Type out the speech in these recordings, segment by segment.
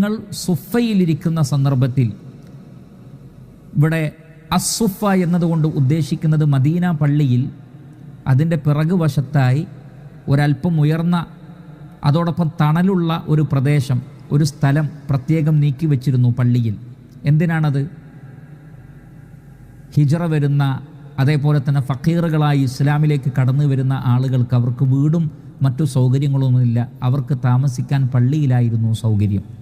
ഞങ്ങൾ സുഫയിലിരിക്കുന്ന സന്ദർഭത്തിൽ ഇവിടെ അസുഫ എന്നതുകൊണ്ട് ഉദ്ദേശിക്കുന്നത് മദീന പള്ളിയിൽ അതിന്റെ പിറകു വശത്തായി ഒരല്പം ഉയർന്ന അതോടൊപ്പം തണലുള്ള ഒരു പ്രദേശം ഒരു സ്ഥലം പ്രത്യേകം നീക്കി വച്ചിരുന്നു പള്ളിയിൽ. എന്തിനാണത്? ഹിജറ വരുന്ന അതേപോലെ തന്നെ ഫക്കീറുകളായി ഇസ്ലാമിലേക്ക് കടന്നു വരുന്ന ആളുകൾക്ക് അവർക്ക് വീടും മറ്റു സൗകര്യങ്ങളൊന്നുമില്ല. അവർക്ക് താമസിക്കാൻ പള്ളിയിലായിരുന്നു സൗകര്യം.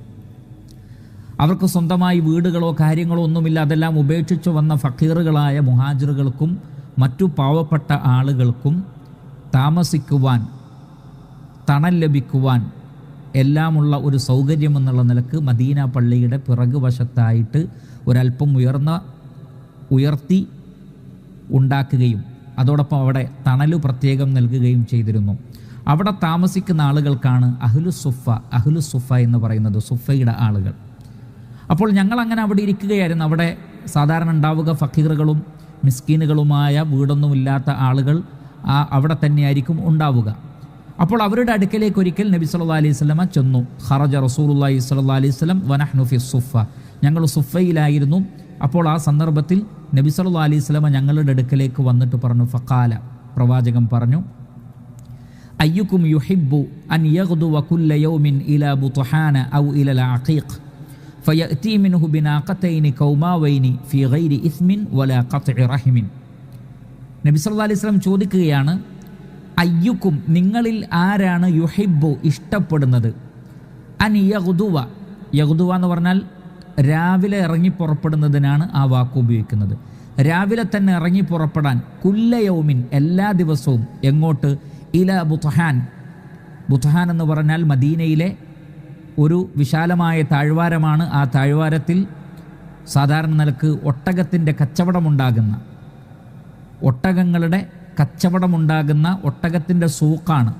അവർക്ക് സ്വന്തമായി വീടുകളോ കാര്യങ്ങളോ ഒന്നുമില്ല. അതെല്ലാം ഉപേക്ഷിച്ചു വന്ന ഫക്കീറുകളായ മുഹാജിറുകൾക്കും മറ്റു പാവപ്പെട്ട ആളുകൾക്കും താമസിക്കുവാൻ തണൽ ലഭിക്കുവാൻ എല്ലാമുള്ള ഒരു സൗകര്യം എന്നുള്ള നിലയ്ക്ക് മദീന പള്ളിയുടെ പിറകുവശത്തായിട്ട് ഒരല്പം ഉയർന്ന ഉയർത്തി ഉണ്ടാക്കുകയും അതോടൊപ്പം അവിടെ തണൽ പ്രത്യേകം നൽകുകയും ചെയ്തിരുന്നു. അവിടെ താമസിക്കുന്ന ആളുകൾക്കാണ് അഹ്ലു സുഫ അഹ്ലു സുഫ എന്ന് പറയുന്നത് സുഫയുടെ ആളുകൾ. അപ്പോൾ ഞങ്ങൾ അങ്ങനെ അവിടെ ഇരിക്കുകയായിരുന്നു. അവിടെ സാധാരണ ഉണ്ടാവുക ഫക്കീറുകളും മിസ്കീനുകളുമായ വീടൊന്നുമില്ലാത്ത ആളുകൾ ആ അവിടെ തന്നെയായിരിക്കും ഉണ്ടാവുക. അപ്പോൾ അവരുടെ അടുക്കലേക്ക് ഒരിക്കൽ നബി സല്ലാ അലൈഹി സ്വലമ ചെന്നു. ഖറജ റസൂലുല്ലാഹി സ്വല്ലാ അലൈഹി സ്വലം വനഹ്നുഫി സുഫ ഞങ്ങൾ സുഫയിലായിരുന്നു അപ്പോൾ ആ സന്ദർഭത്തിൽ നബി സല്ലാ അലൈഹി സ്വലമ ഞങ്ങളുടെ അടുക്കലേക്ക് വന്നിട്ട് പറഞ്ഞു ഫക്കാല പ്രവാചകൻ പറഞ്ഞു അയ്യുക്കും യുഹിബു അൻ യഹ്ദു വകുല്ല യൗമിൻ ഇല ബുതുഹാന ഔ ഇല അഖീഖ്. ഫയഅതി മിൻഹു ബിനാഖതൈനി കൗമാവൈനി ഫീ ഗൈരി ഇസ്മിൻ വലാ ഖത്ഇ റഹിമിൻ നബി സല്ലല്ലാഹി അലൈഹി വസല്ലം ചോദിക്കുകയാണ് അയ്യുക്കും നിങ്ങളിൽ ആരാണ് യുഹിബ്ബു ഇഷ്ടപ്പെടുന്നത്? അൻ യഗ്ദുവ. യഗ്ദുവ എന്ന് പറഞ്ഞാൽ രാവിലെ ഇറങ്ങി പുറപ്പെടുന്നതിനാണ് ആ വാക്ക് ഉപയോഗിക്കുന്നത്. രാവിലെ തന്നെ ഇറങ്ങി പുറപ്പെടാൻ കുല്ലയൗമിൻ എല്ലാ ദിവസവും എങ്ങോട്ട്? ഇല ബുത്ഹാൻ. ബുത്ഹാൻ എന്ന് പറഞ്ഞാൽ മദീനയിലെ ഒരു വിശാലമായ താഴ്വാരമാണ് ആ താഴ്വാരത്തിൽ സാധാരണ നിലയ്ക്ക് ഒട്ടകത്തിന്റെ കച്ചവടമുണ്ടാകുന്ന ഒട്ടകങ്ങളുടെ കച്ചവടമുണ്ടാകുന്ന ഒട്ടകത്തിന്റെ സൂക്കാണ്.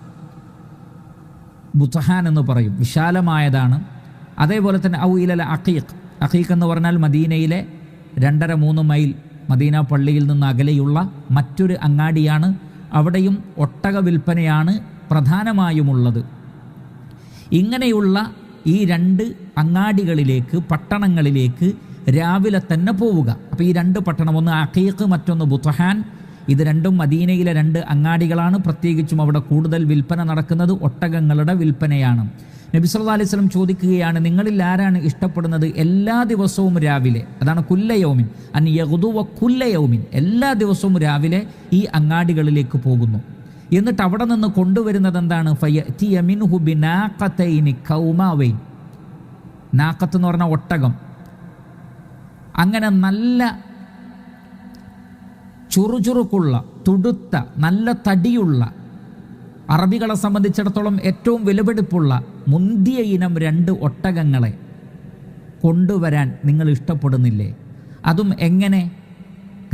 ബുത്തഹാൻ എന്ന് പറയും. വിശാലമായതാണ്. അതേപോലെ തന്നെ ഔ ഇലല അഖീഖ്. അഖീഖ് എന്ന് പറഞ്ഞാൽ മദീനയിലെ രണ്ടര മൂന്ന് മൈൽ മദീന പള്ളിയിൽ നിന്ന് അകലെയുള്ള മറ്റൊരു അങ്ങാടിയാണ്. അവിടെയും ഒട്ടക വിൽപ്പനയാണ് പ്രധാനമായുമുള്ളത്. ഇങ്ങനെയുള്ള ഈ രണ്ട് അങ്ങാടികളിലേക്ക് പട്ടണങ്ങളിലേക്ക് രാവിലെ തന്നെ പോവുക. അപ്പോൾ ഈ രണ്ട് പട്ടണം ഒന്ന് അഖീഖ് മറ്റൊന്ന് ബുത്തഹാൻ ഇത് രണ്ടും മദീനയിലെ രണ്ട് അങ്ങാടികളാണ്. പ്രത്യേകിച്ചും അവിടെ കൂടുതൽ വിൽപ്പന നടക്കുന്നത് ഒട്ടകങ്ങളുടെ വിൽപ്പനയാണ്. നബി സല്ലല്ലാഹു അലൈഹി വസല്ലം ചോദിക്കുകയാണ് നിങ്ങളിൽ ആരാണ് ഇഷ്ടപ്പെടുന്നത് എല്ലാ ദിവസവും രാവിലെ? അതാണ് കുല്ലയൗമിൻ അൻ യഗ്ദുവ കുല്ലയൗമിൻ എല്ലാ ദിവസവും രാവിലെ ഈ അങ്ങാടികളിലേക്ക് പോകുന്നു. എന്നിട്ട് അവിടെ നിന്ന് കൊണ്ടുവരുന്നത് എന്താണ് കൗമാവൈൻ. നാക്കത്ത് എന്ന് പറഞ്ഞ ഒട്ടകം. അങ്ങനെ നല്ല ചുറുചുറുക്കുള്ള തുടുത്ത നല്ല തടിയുള്ള അറബികളെ സംബന്ധിച്ചിടത്തോളം ഏറ്റവും വിലപിടിപ്പുള്ള മുന്തിയ ഇനം രണ്ട് ഒട്ടകങ്ങളെ കൊണ്ടുവരാൻ നിങ്ങൾ ഇഷ്ടപ്പെടുന്നില്ലേ? അതും എങ്ങനെ?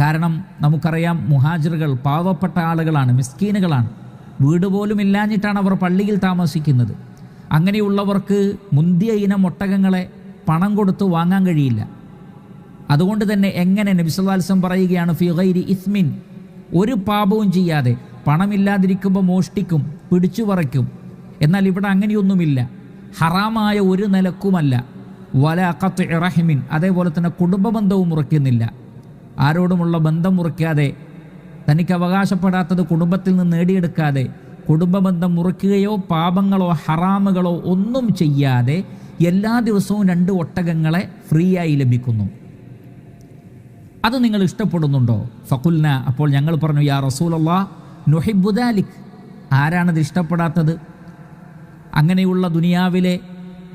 കാരണം നമുക്കറിയാം മുഹാജിറുകൾ പാവപ്പെട്ട ആളുകളാണ് മിസ്കീനുകളാണ്. വീട് പോലും ഇല്ലാഞ്ഞിട്ടാണ് അവർ പള്ളിയിൽ താമസിക്കുന്നത്. അങ്ങനെയുള്ളവർക്ക് മുന്തിയ ഇനം ഒട്ടകങ്ങളെ പണം കൊടുത്ത് വാങ്ങാൻ കഴിയില്ല. അതുകൊണ്ട് തന്നെ എങ്ങനെ നബിസുല്ലാസ്ലം പറയുകയാണ് ഫിഗൈരി ഇസ്മിൻ ഒരു പാപവും ചെയ്യാതെ പണമില്ലാതിരിക്കുമ്പോൾ മോഷ്ടിക്കും പിടിച്ചു പറിക്കും എന്നാൽ ഇവിടെ അങ്ങനെയൊന്നുമില്ല. ഹറാമായ ഒരു നിലക്കുമല്ല. വല അക്കത്ത് ഇറഹിമിൻ അതേപോലെ തന്നെ കുടുംബബന്ധവും മുറിക്കുന്നില്ല ആരോടുമുള്ള ബന്ധം മുറിക്കാതെ തനിക്ക് അവകാശപ്പെടാത്തത് കുടുംബത്തിൽ നിന്ന് നേടിയെടുക്കാതെ കുടുംബബന്ധം മുറിക്കുകയോ പാപങ്ങളോ ഹറാമുകളോ ഒന്നും ചെയ്യാതെ എല്ലാ ദിവസവും രണ്ട് ഒട്ടകങ്ങളെ ഫ്രീ ആയി ലഭിക്കുന്നു. അത് നിങ്ങൾ ഇഷ്ടപ്പെടുന്നുണ്ടോ? ഫക്കുൽന അപ്പോൾ ഞങ്ങൾ പറഞ്ഞു യാ റസൂലല്ലാ നൊഹിബുദാലിക് ആരാണത് ഇഷ്ടപ്പെടാത്തത്? അങ്ങനെയുള്ള ദുനിയാവിലെ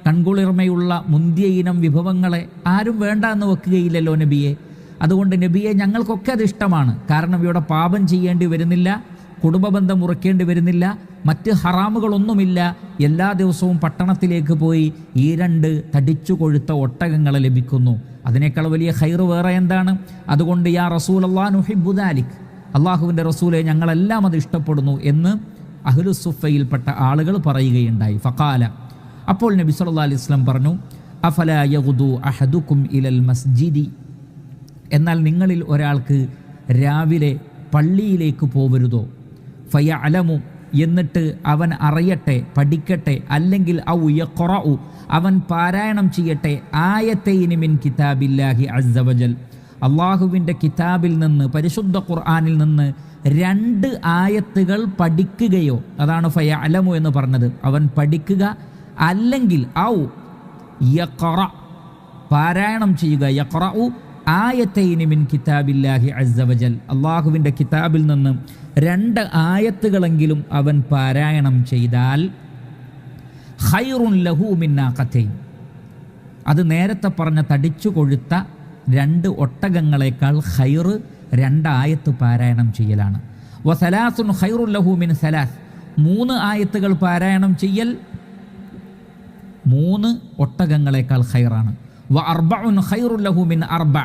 കൺകുളിർമയുള്ള മുന്തിയ ഇനം വിഭവങ്ങളെ ആരും വേണ്ട എന്ന് വെക്കുകയില്ലല്ലോ നബിയെ. അതുകൊണ്ട് നബിയെ ഞങ്ങൾക്കൊക്കെ അത് ഇഷ്ടമാണ്. കാരണം ഇവിടെ പാപം ചെയ്യേണ്ടി വരുന്നില്ല കുടുംബബന്ധം മുറിക്കേണ്ടി വരുന്നില്ല മറ്റ് ഹറാമുകളൊന്നുമില്ല. എല്ലാ ദിവസവും പട്ടണത്തിലേക്ക് പോയി ഈ രണ്ട് തടിച്ചു കൊഴുത്ത ഒട്ടകങ്ങൾ ലഭിക്കുന്നു. അതിനേക്കാൾ വലിയ ഹൈറ് വേറെ എന്താണ്? അതുകൊണ്ട് യാ റസൂൽ അള്ളാഹുഹിബുദാലിക് അള്ളാഹുവിന്റെ റസൂലെ ഞങ്ങളെല്ലാം അത് ഇഷ്ടപ്പെടുന്നു എന്ന് അഹ്ലുസുഫയിൽപ്പെട്ട ആളുകൾ പറയുകയുണ്ടായി. ഫക്കാല അപ്പോൾ നബി സല്ലാ അലൈഹി പറഞ്ഞു അഫല യഗ്ദു അഹദുക്കും ഇലൽ മസ്ജിദി? എന്നാൽ നിങ്ങളിൽ ഒരാൾക്ക് രാവിലെ പള്ളിയിലേക്ക് പോവരുതോ? ഫയ അലമു എന്നിട്ട് അവൻ അറിയട്ടെ പഠിക്കട്ടെ അല്ലെങ്കിൽ ഔ യഖറഉ അവൻ പാരായണം ചെയ്യട്ടെ ആയത്തെ ഇനിമിൻ കിതാബില്ലാഹി അസ്സവജൽ അള്ളാഹുവിന്റെ കിതാബിൽ നിന്ന് പരിശുദ്ധ ഖുർആാനിൽ നിന്ന് രണ്ട് ആയത്തുകൾ പഠിക്കുകയോ? അതാണ് ഫയ അലമു എന്ന് പറഞ്ഞത്. അവൻ പഠിക്കുക അല്ലെങ്കിൽ ഔ യഖറ പാരായണം ചെയ്യുക. യഖറഉ കിതാബില്ലാഹി അള്ളാഹുവിന്റെ കിതാബിൽ നിന്ന് രണ്ട് ആയത്തുകളെങ്കിലും അവൻ പാരായണം ചെയ്താൽ ഖൈറുൻ ലഹു കഥയും അത് നേരത്തെ പറഞ്ഞ തടിച്ചു കൊഴുത്ത രണ്ട് ഒട്ടകങ്ങളെക്കാൾ ഹൈറ് രണ്ടായത്ത് പാരായണം ചെയ്യലാണ്. വസലാസുൻ സലാസുൻ ലഹൂമിൻ ലഹു മിൻ സലാസ്. മൂന്ന് ആയത്തുകൾ പാരായണം ചെയ്യൽ മൂന്ന് ഒട്ടകങ്ങളെക്കാൾ ഹൈറാണ് വ അർബഉൻ ഖൈറുൻ ലഹു മിൻ അർബ.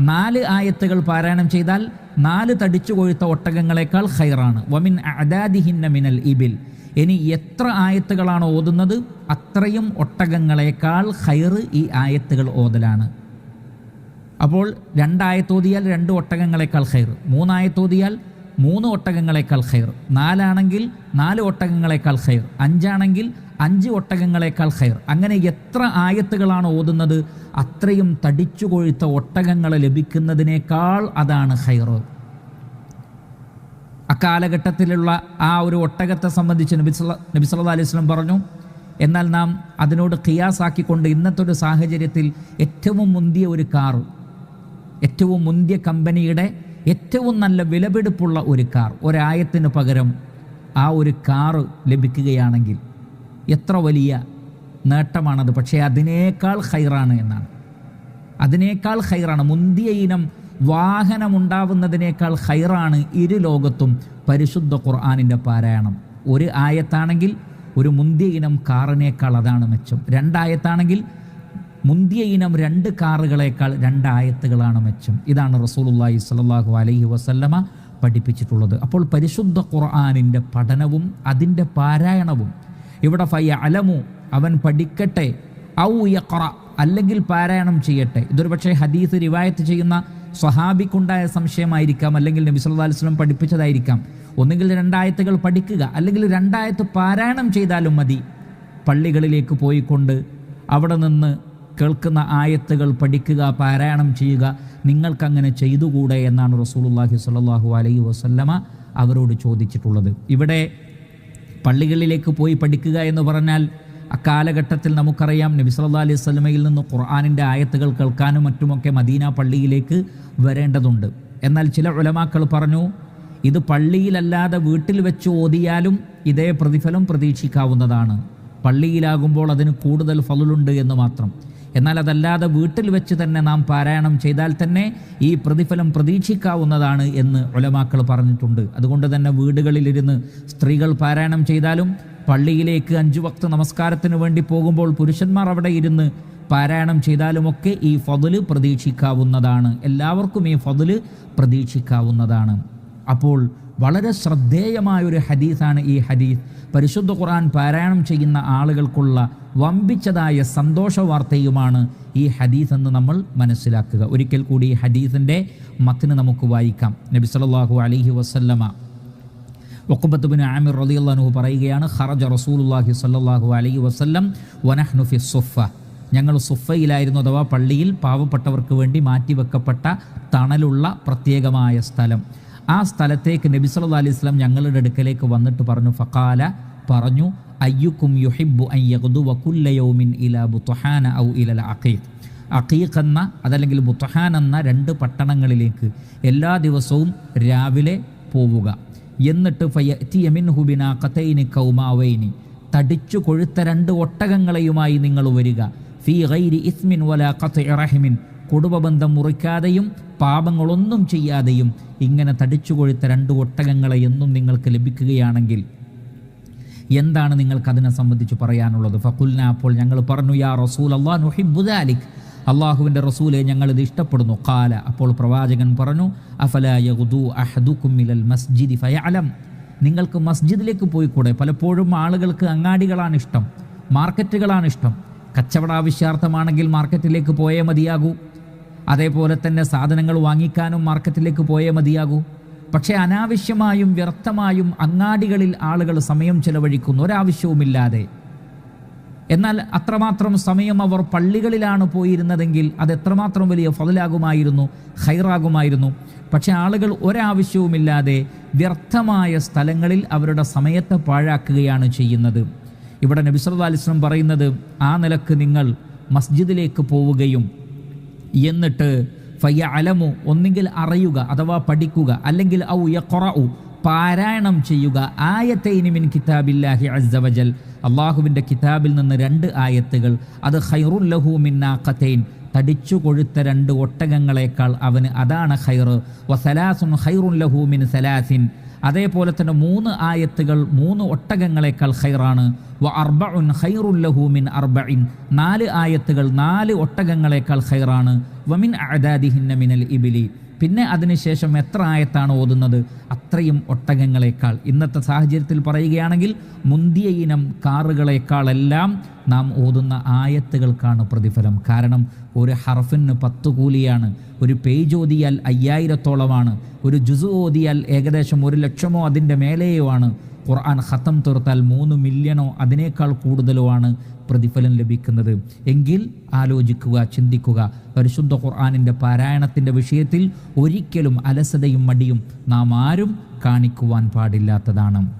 നാല് ആയത്തുകൾ പാരായണം ചെയ്താൽ നാല് തടിച്ചു കൊഴുത്ത ഒട്ടകങ്ങളെക്കാൾ ഹൈറാണ് വമിൻ അദാദിഹിന്ന മിനൽ ഇബിൽ. ഇനി എത്ര ആയത്തുകളാണ് ഓതുന്നത്? അത്രയും ഒട്ടകങ്ങളെക്കാൾ ഹൈറ് ഈ ആയത്തുകൾ ഓതലാണ്. അപ്പോൾ രണ്ടായത്തോതിയാൽ രണ്ട് ഒട്ടകങ്ങളെക്കാൾ ഹൈർ മൂന്നായത്തോതിയാൽ മൂന്ന് ഒട്ടകങ്ങളെക്കാൾ ഹൈർ നാലാണെങ്കിൽ നാല് ഒട്ടകങ്ങളെക്കാൾ ഹൈർ അഞ്ചാണെങ്കിൽ അഞ്ച് ഒട്ടകങ്ങളെക്കാൾ ഖൈർ. അങ്ങനെ എത്ര ആയത്തുകളാണ് ഓതുന്നത്? അത്രയും തടിച്ചു കൊഴുത്ത ഒട്ടകങ്ങൾ ലഭിക്കുന്നതിനേക്കാൾ അതാണ് ഖൈർ. അക്കാലഘട്ടത്തിലുള്ള ആ ഒരു ഒട്ടകത്തെ സംബന്ധിച്ച് നബി നബി സല്ലാ അലൈഹി സ്വലം പറഞ്ഞു എന്നാൽ നാം അതിനോട് ഖിയാസാക്കിക്കൊണ്ട് ഇന്നത്തെ ഒരു സാഹചര്യത്തിൽ ഏറ്റവും മുന്തിയ ഒരു കാർ ഏറ്റവും മുന്തിയ കമ്പനിയുടെ ഏറ്റവും നല്ല വിലപിടിപ്പുള്ള ഒരു കാർ ഒരായത്തിന് പകരം ആ ഒരു കാറ് ലഭിക്കുകയാണെങ്കിൽ എത്ര വലിയ നേട്ടമാണത്. പക്ഷേ അതിനേക്കാൾ ഹൈറാണ് എന്നാണ്. അതിനേക്കാൾ ഹൈറാണ് മുന്തിയ ഇനം വാഹനമുണ്ടാവുന്നതിനേക്കാൾ ഹൈറാണ് ഇരു ലോകത്തും പരിശുദ്ധ ഖുർആാനിന്റെ പാരായണം. ഒരു ആയത്താണെങ്കിൽ ഒരു മുന്തിയ ഇനം കാറിനേക്കാൾ അതാണ് മെച്ചം. രണ്ടായത്താണെങ്കിൽ മുന്തിയ ഇനം രണ്ട് കാറുകളേക്കാൾ രണ്ടായത്തുകളാണ് മെച്ചം. ഇതാണ് റസൂലുള്ളാഹി സ്വല്ലല്ലാഹു അലൈഹി വസല്ലമ പഠിപ്പിച്ചിട്ടുള്ളത്. അപ്പോൾ പരിശുദ്ധ ഖുർആാനിന്റെ പഠനവും അതിന്റെ പാരായണവും ഇവിടെ ഫയ്യ അലമു അവൻ പഠിക്കട്ടെ. ഔ യഖറ അല്ലെങ്കിൽ പാരായണം ചെയ്യട്ടെ. ഇതൊരു പക്ഷേ ഹദീസ് റിവായത്ത് ചെയ്യുന്ന സ്വഹാബിക്കുണ്ടായ സംശയമായിരിക്കാം അല്ലെങ്കിൽ നബി സല്ലല്ലാഹു അലൈഹി വസല്ലം പഠിപ്പിച്ചതായിരിക്കാം. ഒന്നുകിൽ രണ്ടായത്തുകൾ പഠിക്കുക അല്ലെങ്കിൽ രണ്ടായത്ത് പാരായണം ചെയ്താലും മതി. പള്ളികളിലേക്ക് പോയിക്കൊണ്ട് അവിടെ നിന്ന് കേൾക്കുന്ന ആയത്തുകൾ പഠിക്കുക പാരായണം ചെയ്യുക നിങ്ങൾക്കങ്ങനെ ചെയ്തുകൂടെ എന്നാണ് റസൂലുള്ളാഹി സ്വല്ലല്ലാഹു അലൈഹി വസല്ലമ അവരോട് ചോദിച്ചിട്ടുള്ളത്. ഇവിടെ പള്ളികളിലേക്ക് പോയി പഠിക്കുക എന്ന് പറഞ്ഞാൽ അക്കാലഘട്ടത്തിൽ നമുക്കറിയാം നബി സല്ലാ അലൈഹി സ്വലമയിൽ നിന്ന് ഖുർആാനിന്റെ ആയത്തുകൾ കേൾക്കാനും മറ്റുമൊക്കെ മദീന പള്ളിയിലേക്ക് വരേണ്ടതുണ്ട്. എന്നാൽ ചില ഉലമാക്കൾ പറഞ്ഞു ഇത് പള്ളിയിലല്ലാതെ വീട്ടിൽ വെച്ച് ഓതിയാലും ഇതേ പ്രതിഫലം പ്രതീക്ഷിക്കാവുന്നതാണ്. പള്ളിയിലാകുമ്പോൾ അതിന് കൂടുതൽ ഫലുണ്ട് എന്ന് മാത്രം. എന്നാൽ അതല്ലാതെ വീട്ടിൽ വെച്ച് തന്നെ നാം പാരായണം ചെയ്താൽ തന്നെ ഈ പ്രതിഫലം പ്രതീക്ഷിക്കാവുന്നതാണ് എന്ന് ഒലമാക്കൾ പറഞ്ഞിട്ടുണ്ട്. അതുകൊണ്ട് തന്നെ വീടുകളിലിരുന്ന് സ്ത്രീകൾ പാരായണം ചെയ്താലും പള്ളിയിലേക്ക് അഞ്ചു വക്ത നമസ്കാരത്തിന് വേണ്ടി പോകുമ്പോൾ പുരുഷന്മാർ അവിടെ ഇരുന്ന് പാരായണം ചെയ്താലുമൊക്കെ ഈ ഫതിൽ പ്രതീക്ഷിക്കാവുന്നതാണ്. എല്ലാവർക്കും ഈ ഫതിൽ പ്രതീക്ഷിക്കാവുന്നതാണ്. അപ്പോൾ വളരെ ശ്രദ്ധേയമായ ഒരു ഹദീസാണ് ഈ ഹദീസ്. പരിശുദ്ധ ഖുർആൻ പാരായണം ചെയ്യുന്ന ആളുകൾക്കുള്ള വമ്പിച്ചതായ സന്തോഷ വാർത്തയുമാണ് ഈ ഹദീസ് എന്ന് നമ്മൾ മനസ്സിലാക്കുക. ഒരിക്കൽ കൂടി ഈ ഹദീസിന്റെ മത്തിന് നമുക്ക് വായിക്കാം. നബി സല്ലല്ലാഹു അലൈഹി വസല്ലമ വഖബത്തുബിൻ ആമിർ റളിയല്ലാഹു പറയുകയാണ് ഖറജ റസൂലുള്ളാഹി സ്വല്ലല്ലാഹു അലൈഹി വസല്ലം വനഹ്നു ഫി സുഫ ഞങ്ങൾ സുഫയിലായിരുന്നു അഥവാ പള്ളിയിൽ പാവപ്പെട്ടവർക്ക് വേണ്ടി മാറ്റിവെക്കപ്പെട്ട തണലുള്ള പ്രത്യേകമായ സ്ഥലം. ആ സ്ഥലത്തേക്ക് നബി സല്ലല്ലാഹു അലൈഹി സ്വലം ഞങ്ങളുടെ അടുക്കലേക്ക് വന്നിട്ട് പറഞ്ഞു ഫക്കാല പറഞ്ഞു അയ്യുക്കും യുഹിബു അൻ യഗ്ദുവ കുല്ല യൗമിൻ ഇലാ ബുത്ഹാന ഔ ഇല അഖീഖ്. അഖീഖ് എന്ന അതല്ലെങ്കിൽ ബുത്തഹാൻ എന്ന രണ്ട് പട്ടണങ്ങളിലേക്ക് എല്ലാ ദിവസവും രാവിലെ പോവുക. എന്നിട്ട് ഫയ്യമിൻ ഹുബിന കഥൈനി കൗമാവൈനി. തടിച്ചു കൊഴുത്ത രണ്ട് ഒട്ടകങ്ങളെയുമായി നിങ്ങൾ വരിക. ഫി ഗൈരി ഇസ്മിൻ വല കത്ത് റഹിമിൻ. കുടുംബബന്ധം മുറിക്കാതെയും പാപങ്ങളൊന്നും ചെയ്യാതെയും ഇങ്ങനെ തടിച്ചു കൊഴുത്ത രണ്ട് ഒട്ടകങ്ങളെ എന്നും നിങ്ങൾക്ക് ലഭിക്കുകയാണെങ്കിൽ എന്താണ് നിങ്ങൾക്ക് അതിനെ സംബന്ധിച്ച് പറയാനുള്ളത്? ഫക്കുൽന അപ്പോൾ ഞങ്ങൾ പറഞ്ഞു യാ റസൂൽ അള്ളാഹ് നുഹിബുദാലിക് അള്ളാഹുവിന്റെ റസൂലെ ഞങ്ങളിത് ഇഷ്ടപ്പെടുന്നു. കാല അപ്പോൾ പ്രവാചകൻ പറഞ്ഞു അഫല യഗ്ദു അഹദുക്കും മിലൽ മസ്ജിദി ഫയഅലം. നിങ്ങൾക്ക് മസ്ജിദിലേക്ക് പോയി പോയിക്കൂടെ? പലപ്പോഴും ആളുകൾക്ക് അങ്ങാടികളാണ് ഇഷ്ടം മാർക്കറ്റുകളാണ് ഇഷ്ടം. കച്ചവട ആവശ്യാർത്ഥമാണെങ്കിൽ മാർക്കറ്റിലേക്ക് പോയേ മതിയാകൂ. അതേപോലെ തന്നെ സാധനങ്ങൾ വാങ്ങിക്കാനും മാർക്കറ്റിലേക്ക് പോയേ മതിയാകൂ. പക്ഷേ അനാവശ്യമായും വ്യർത്ഥമായും അങ്ങാടികളിൽ ആളുകൾ സമയം ചെലവഴിക്കുന്നു. ഒരാവശ്യവുമില്ലാതെ. എന്നാൽ അത്രമാത്രം സമയം അവർ പള്ളികളിലാണ് പോയിരുന്നതെങ്കിൽ അത് എത്രമാത്രം വലിയ ഫതിലാകുമായിരുന്നു ഹൈറാകുമായിരുന്നു പക്ഷെ ആളുകൾ ഒരാവശ്യവുമില്ലാതെ വ്യർത്ഥമായ സ്ഥലങ്ങളിൽ അവരുടെ സമയത്തെ പാഴാക്കുകയാണ് ചെയ്യുന്നത്. ഇവിടെ നബിസ്വല്ലാ പറയുന്നത് ആ നിലയ്ക്ക് നിങ്ങൾ മസ്ജിദിലേക്ക് പോവുകയും എന്നിട്ട് ഫയ്യ അലമു ഒന്നുകിൽ അറിയുക അഥവാ പഠിക്കുക അല്ലെങ്കിൽ ഔ യഖറഉ പാരായണം ചെയ്യുക. ആയത്തൈനിമിൻ കിതാബില്ലാഹി അസ്സവജൽ അള്ളാഹുവിന്റെ കിതാബിൽ നിന്ന് രണ്ട് ആയത്തുകൾ. അത് ഹൈറുല്ലഹു നാഖത്തൈൻ തടിച്ചു കൊഴുത്ത രണ്ട് ഒട്ടകങ്ങളെക്കാൾ അവന് അതാണ് ഖൈർ വസലാസുൻ ഖൈറുൻ ലഹു മിൻ സലാസിൻ. അതേപോലെ തന്നെ മൂന്ന് ആയത്തുകൾ മൂന്ന് ഒട്ടകങ്ങളെക്കാൾ ഹൈറാണ് വ അർബഉൻ ഉൻ ലഹു മിൻ അർബഇൻ. നാല് ആയത്തുകൾ നാല് ഒട്ടകങ്ങളെക്കാൾ ഹൈറാണ് വമിൻ അദാദിഹിന്ന മിനൽ ഇബിലി. പിന്നെ അതിനുശേഷം എത്ര ആയത്താണ് ഓതുന്നത്? അത്രയും ഒട്ടകങ്ങളെക്കാൾ. ഇന്നത്തെ സാഹചര്യത്തിൽ പറയുകയാണെങ്കിൽ മുന്തിയ ഇനം കാറുകളെക്കാളെല്ലാം നാം ഓതുന്ന ആയത്തുകൾക്കാണ് പ്രതിഫലം. കാരണം ഒരു ഹർഫിന് പത്ത് കൂലിയാണ് ഒരു പേജ് ഓതിയാൽ അയ്യായിരത്തോളമാണ് ഒരു ജുസു ഓതിയാൽ ഏകദേശം ഒരു ലക്ഷമോ അതിന്റെ മേലെയോ ആണ്. ഖുർആൻ ഖത്തം തീർത്താൽ മൂന്ന് മില്യണോ അതിനേക്കാൾ കൂടുതലോ ആണ് പ്രതിഫലം ലഭിക്കുന്നത്. എങ്കിൽ ആലോചിക്കുക ചിന്തിക്കുക. പരിശുദ്ധ ഖുർആാനിന്റെ പാരായണത്തിന്റെ വിഷയത്തിൽ ഒരിക്കലും അലസതയും മടിയും നാം ആരും കാണിക്കുവാൻ പാടില്ലാത്തതാണ്.